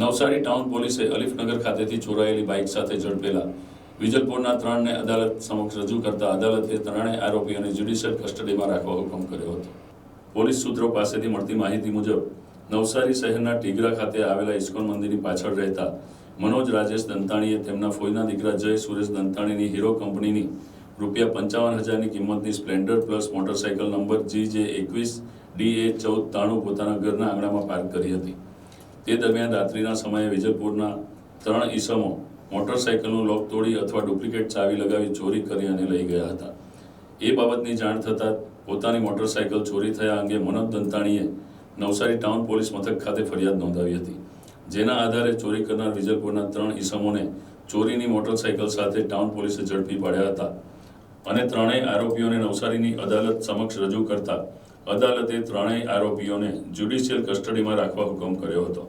Navsari town પોલીસે અલીફનગર ખાતેથી ચોરાયેલી bike સાથે ઝડપેલા વિજલપુરના ત્રણને અદાલત સમક્ષ રજૂ કરતા અદાલતે ત્રણેય આરોપીઓને જ્યુડિશિયલ કસ્ટડીમાં રાખવા હુકમ કર્યો હતો. પોલીસ સૂત્રો પાસેથી મળતી માહિતી મુજબ, નવસારી શહેરના ટીગરા ખાતે આવેલા ઇસ્કોન મંદિરની પાછળ રહેતા મનોજ રાજેશ દંતાણીએ તેમના ફોઈના દીકરા જય સુરેશ દંતાણીની હીરો કંપનીની રૂપિયા પંચાવન હજારની કિંમતની Splendor Plus motorcycle number G J એકવીસ ડી એ ચૌદ તાણું પોતાના ઘરના આંગણામાં પાર્ક કરી હતી. તે દરમિયાન રાત્રિના સમયે વિજયપુરના ત્રણ ઈસમો મોટરસાઇકલનું લોક તોડી અથવા ડુપ્લિકેટ ચાવી લગાવી ચોરી કરી અને લઈ ગયા હતા. એ બાબતની જાણ થતાં પોતાની મોટરસાઇકલ ચોરી થયા અંગે મનોજ દંતાણીએ નવસારી ટાઉન પોલીસ મથક ખાતે ફરિયાદ નોંધાવી હતી. જેના આધારે ચોરી કરનાર વિજયપુરના ત્રણ ઈસમોને ચોરીની મોટરસાઇકલ સાથે ટાઉન પોલીસે ઝડપી પાડ્યા હતા અને ત્રણેય આરોપીઓને નવસારીની અદાલત સમક્ષ રજૂ કરતા અદાલતે ત્રણેય આરોપીઓને જ્યુડિશિયલ કસ્ટડીમાં રાખવા હુકમ કર્યો હતો.